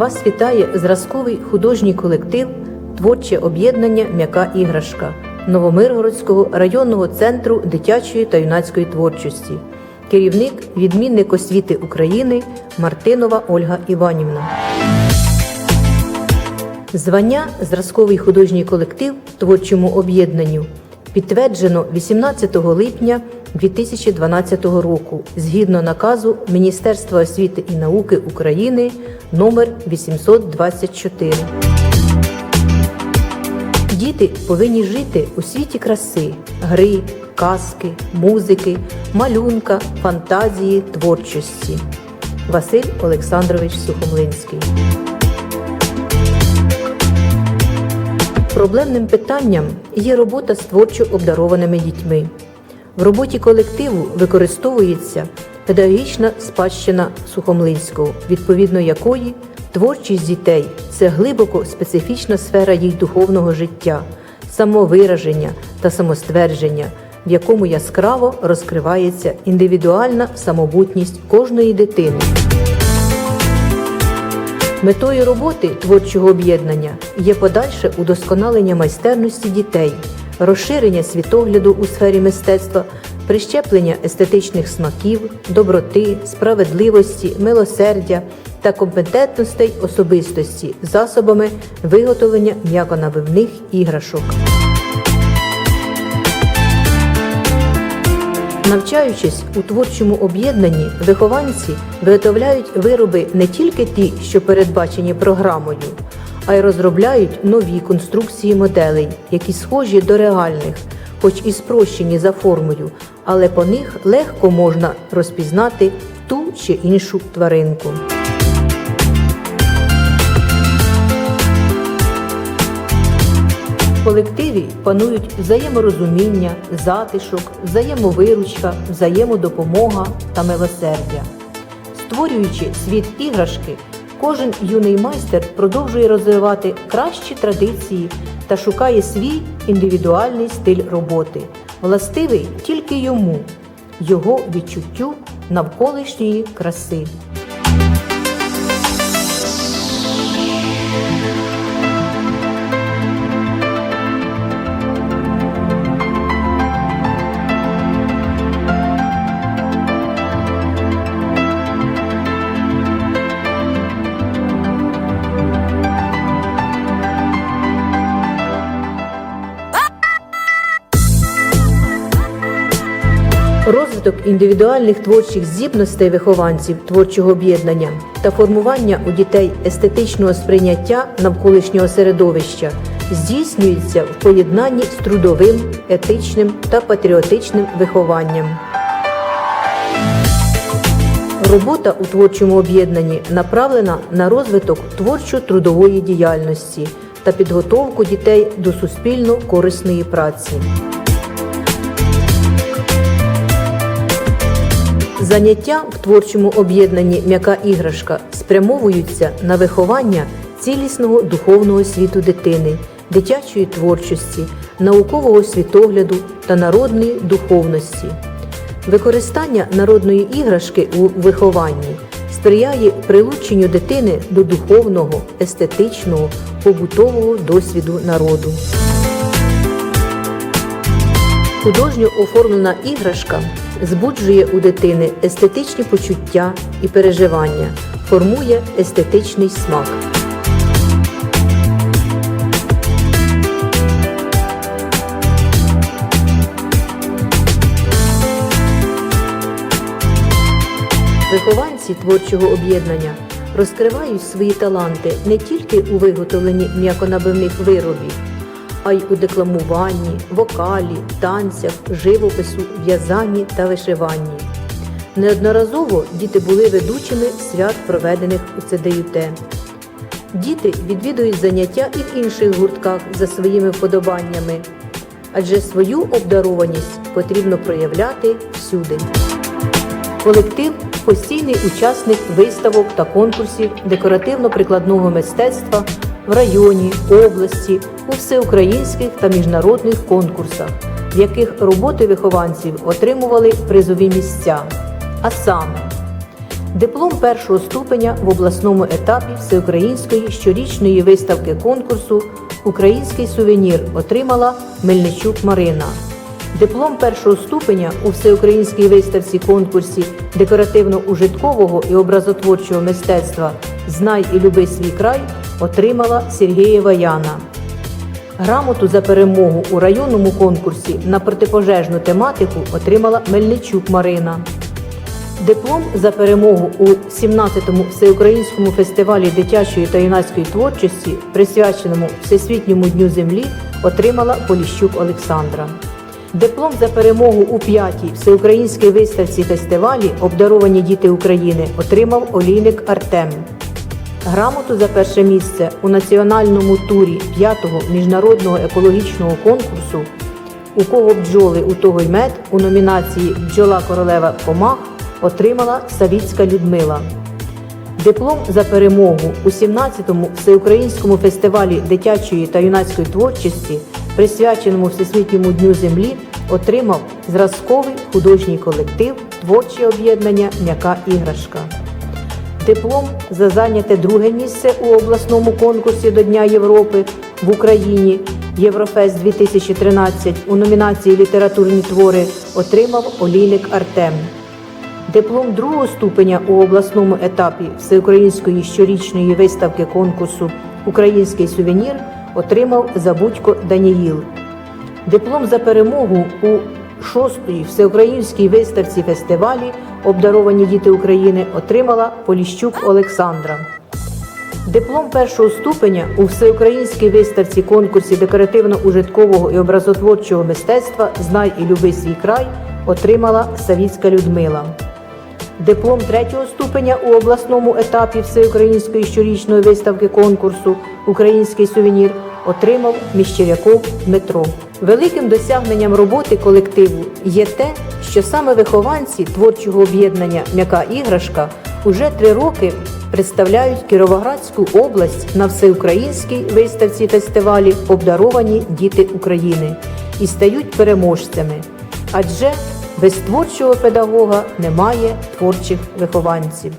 Вас вітає зразковий художній колектив Творче об'єднання М'яка іграшка Новомиргородського районного центру дитячої та юнацької творчості. Керівник відмінник освіти України Мартинова Ольга Іванівна. Звання Зразковий художній колектив творчому об'єднанню підтверджено 18 липня 2012 року згідно наказу Міністерства освіти і науки України номер 824. Діти повинні жити у світі краси, гри, казки, музики, малюнка, фантазії, творчості. Василь Олександрович Сухомлинський. Проблемним питанням є робота з творчо обдарованими дітьми. В роботі колективу використовується педагогічна спадщина Сухомлинського, відповідно якої творчість дітей це глибоко специфічна сфера їх духовного життя, самовираження та самоствердження, в якому яскраво розкривається індивідуальна самобутність кожної дитини. Метою роботи творчого об'єднання є подальше удосконалення майстерності дітей, розширення світогляду у сфері мистецтва, прищеплення естетичних смаків, доброти, справедливості, милосердя та компетентностей особистості засобами виготовлення м'яконабивних іграшок. Навчаючись у творчому об'єднанні, вихованці виготовляють вироби не тільки ті, що передбачені програмою, а й розробляють нові конструкції моделей, які схожі до реальних, хоч і спрощені за формою, але по них легко можна розпізнати ту чи іншу тваринку. В колективі панують взаєморозуміння, затишок, взаємовиручка, взаємодопомога та милосердя. Створюючи світ іграшки, кожен юний майстер продовжує розвивати кращі традиції та шукає свій індивідуальний стиль роботи, властивий тільки йому, його відчуттю навколишньої краси. Розвиток індивідуальних творчих здібностей вихованців творчого об'єднання та формування у дітей естетичного сприйняття навколишнього середовища здійснюється в поєднанні з трудовим, етичним та патріотичним вихованням. Робота у творчому об'єднанні направлена на розвиток творчо-трудової діяльності та підготовку дітей до суспільно корисної праці. Заняття в творчому об'єднанні М'яка іграшка спрямовуються на виховання цілісного духовного світу дитини, дитячої творчості, наукового світогляду та народної духовності. Використання народної іграшки у вихованні сприяє прилученню дитини до духовного, естетичного, побутового досвіду народу. Художньо оформлена іграшка збуджує у дитини естетичні почуття і переживання, формує естетичний смак. Вихованці творчого об'єднання розкривають свої таланти не тільки у виготовленні м'яконабивних виробів, а й у декламуванні, вокалі, танцях, живопису, в'язанні та вишиванні. Неодноразово діти були ведучими свят, проведених у ЦДЮТ. Діти відвідують заняття і в інших гуртках за своїми вподобаннями, адже свою обдарованість потрібно проявляти всюди. Колектив постійний учасник виставок та конкурсів декоративно-прикладного мистецтва в районі, області, у всеукраїнських та міжнародних конкурсах, в яких роботи вихованців отримували призові місця. А саме Диплом першого ступеня в обласному етапі всеукраїнської щорічної виставки конкурсу Український сувенір отримала Мельничук Марина. Диплом першого ступеня у всеукраїнській виставці конкурсі декоративно-ужиткового і образотворчого мистецтва Знай і люби свій край отримала Сергієва Яна. Грамоту за перемогу у районному конкурсі на протипожежну тематику отримала Мельничук Марина. Диплом за перемогу у 17-му всеукраїнському фестивалі дитячої та юнацької творчості, присвяченому Всесвітньому дню землі, отримала Поліщук Олександра. Диплом за перемогу у 5-й всеукраїнській виставці фестивалі Обдаровані діти України отримав Олійник Артем. Грамоту за перше місце у національному турі 5-го міжнародного екологічного конкурсу У кого бджоли, у того й мед у номінації Бджола королева комах отримала Савіцька Людмила. Диплом за перемогу у 17-му всеукраїнському фестивалі дитячої та юнацької творчості, присвяченому Всесвітньому дню землі, отримав зразковий художній колектив Творче об'єднання М'яка іграшка. Диплом за зайняте друге місце у обласному конкурсі до Дня Європи в Україні Єврофест 2013 у номінації Літературні твори отримав Олійник Артем. Диплом другого ступеня у обласному етапі Всеукраїнської щорічної виставки конкурсу Український сувенір отримав Забудько Даніїл. Диплом за перемогу у шостої всеукраїнській виставці фестивалі Обдаровані діти України отримала Поліщук Олександра. Диплом першого ступеня у всеукраїнській виставці конкурсі декоративно-ужиткового і образотворчого мистецтва Знай і люби свій край отримала Савіцька Людмила. Диплом третього ступеня у обласному етапі Всеукраїнської щорічної виставки конкурсу Український сувенір отримав Міщеряков Дмитро. Великим досягненням роботи колективу є те, що саме вихованці творчого об'єднання М'яка іграшка уже три роки представляють Кіровоградську область на всеукраїнській виставці фестивалі Обдаровані діти України і стають переможцями. Адже без творчого педагога немає творчих вихованців.